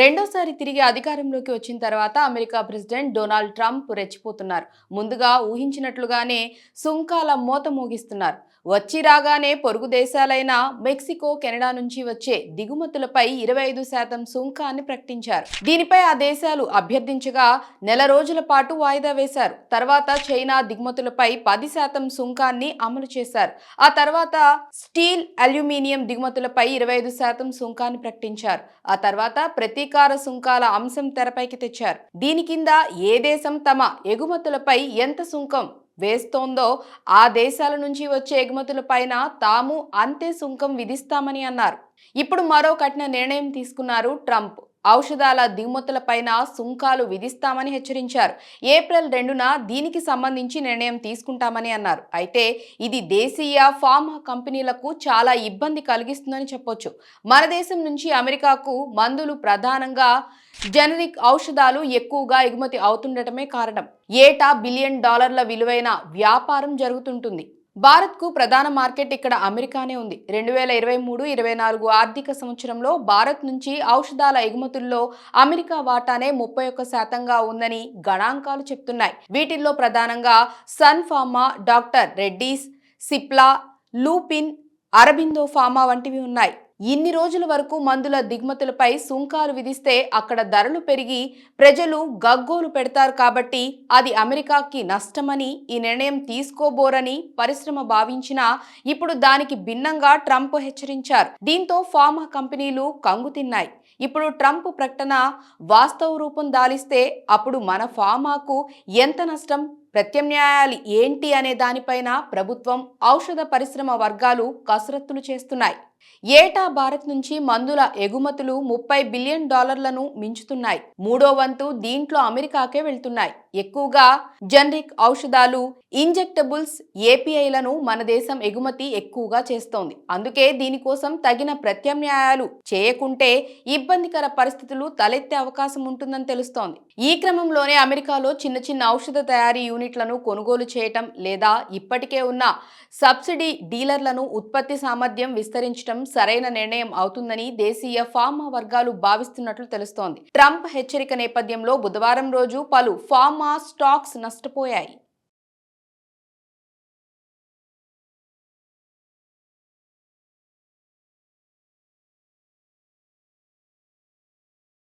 రెండోసారి తిరిగి అధికారంలోకి వచ్చిన తర్వాత అమెరికా ప్రెసిడెంట్ డొనాల్డ్ ట్రంప్ రెచ్చిపోతున్నారు. ముందుగా ఊహించినట్లుగానే సుంకాల మోత మోగిస్తున్నారు. వచ్చి రాగానే పొరుగు దేశాలైన మెక్సికో కెనడా నుంచి వచ్చే దిగుమతులపై ఇరవై ఐదు శాతం సుంకాన్ని ప్రకటించారు. దీనిపై ఆ దేశాలు అభ్యర్థించగా నెల రోజుల పాటు వాయిదా వేశారు. తర్వాత చైనా దిగుమతులపై పది శాతం సుంకాన్ని అమలు చేశారు. ఆ తర్వాత స్టీల్ అల్యూమినియం దిగుమతులపై ఇరవై ఐదు శాతం సుంకాన్ని ప్రకటించారు. ఆ తర్వాత ప్రతి ప్రతీకార సుంకాల అంశం తెరపైకి తెచ్చారు. దీని కింద ఏ దేశం తమ ఎగుమతులపై ఎంత సుంకం వేస్తోందో ఆ దేశాల నుంచి వచ్చే ఎగుమతులపైన తాము అంతే సుంకం విధిస్తామని అన్నారు. ఇప్పుడు మరో కఠిన నిర్ణయం తీసుకున్నారు ట్రంప్. ఔషధాల దిగుమతులపైన సుంకాలు విధిస్తామని హెచ్చరించారు. ఏప్రిల్ రెండున దీనికి సంబంధించి నిర్ణయం తీసుకుంటామని అన్నారు. అయితే ఇది దేశీయ ఫార్మా కంపెనీలకు చాలా ఇబ్బంది కలిగిస్తుందని చెప్పొచ్చు. మన దేశం నుంచి అమెరికాకు మందులు ప్రధానంగా జనరిక్ ఔషధాలు ఎక్కువగా ఎగుమతి అవుతుండటమే కారణం. ఏటా బిలియన్ డాలర్ల విలువైన వ్యాపారం జరుగుతుంటుంది. భారత్కు ప్రధాన మార్కెట్ ఇక్కడ అమెరికానే ఉంది. రెండు వేల ఇరవై మూడు ఇరవై నాలుగు ఆర్థిక సంవత్సరంలో భారత్ నుంచి ఔషధాల ఎగుమతుల్లో అమెరికా వాటానే ముప్పై ఒక్క శాతంగా ఉందని గణాంకాలు చెప్తున్నాయి. వీటిల్లో ప్రధానంగా sun pharma doctor Reddy's Cipla Lupin Aurobindo pharma వంటివి ఉన్నాయి. ఇన్ని రోజుల వరకు మందుల దిగుమతులపై సుంకాలు విధిస్తే అక్కడ ధరలు పెరిగి ప్రజలు గగ్గోలు పెడతారు కాబట్టి అది అమెరికాకి నష్టమని ఈ నిర్ణయం తీసుకోబోరని పరిశ్రమ భావించినా ఇప్పుడు దానికి భిన్నంగా ట్రంప్ హెచ్చరించారు. దీంతో ఫార్మా కంపెనీలు కంగుతిన్నాయి ఇప్పుడు ట్రంప్ ప్రకటన వాస్తవ రూపం దాలిస్తే అప్పుడు మన ఫార్మాకు ఎంత నష్టం? ప్రత్యామ్నాయాలు ఏంటి అనే దానిపైన ప్రభుత్వం ఔషధ పరిశ్రమ వర్గాలు కసరత్తులు చేస్తున్నాయి. ఏటా భారత్ నుంచి మందుల ఎగుమతులు ముప్పై బిలియన్ డాలర్లను మించుతున్నాయి. మూడో వంతు దీంట్లో అమెరికాకే వెళ్తున్నాయి. ఎక్కువగా జనరిక్ ఔషధాలు ఇంజెక్టబుల్స్ ఏపీఐలను మన దేశం ఎగుమతి ఎక్కువగా చేస్తోంది. అందుకే దీనికోసం తగిన ప్రత్యామ్నాయాలు చేయకుంటే ఇబ్బందికర పరిస్థితులు తలెత్తే అవకాశం ఉంటుందని తెలుస్తోంది. ఈ క్రమంలోనే అమెరికాలో చిన్న చిన్న ఔషధ తయారీ యూనిట్లను కొనుగోలు చేయటం లేదా ఇప్పటికే ఉన్న సబ్సిడీ డీలర్లను ఉత్పత్తి సామర్థ్యం విస్తరించడం సరైన నిర్ణయం అవుతుందని దేశీయ ఫార్మా వర్గాలు భావిస్తున్నట్లు తెలుస్తోంది. ట్రంప్ హెచ్చరిక నేపథ్యంలో బుధవారం రోజు పలు ఫార్మా స్టాక్స్ నష్టపోయాయి.